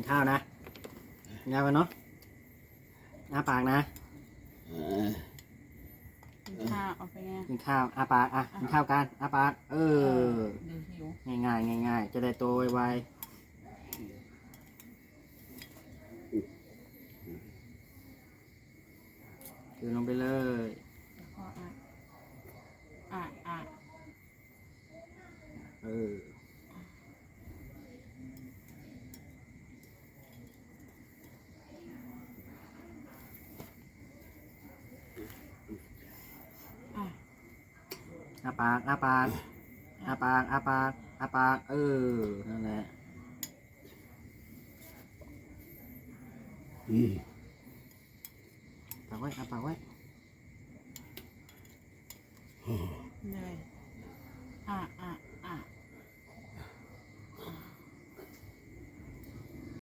กินข้าวนะกินข้าวกันเนาะอ้าปากนะเออกินข้าวเอาไปไงกินข้าวอ้าปากอะกินข้าวกันอ้าปากเออเดี๋ยวหิวง่ายง่ายๆง่ายๆจะได้โตไวๆคือลงไปเลยแล้วก็อะอะอะ เออ อ้าปากอ้าปากอ้าปากอ้าปากอ้าปากเออนั่นแหละอืมปากไว้อ้าปากไว้ เหนื่อย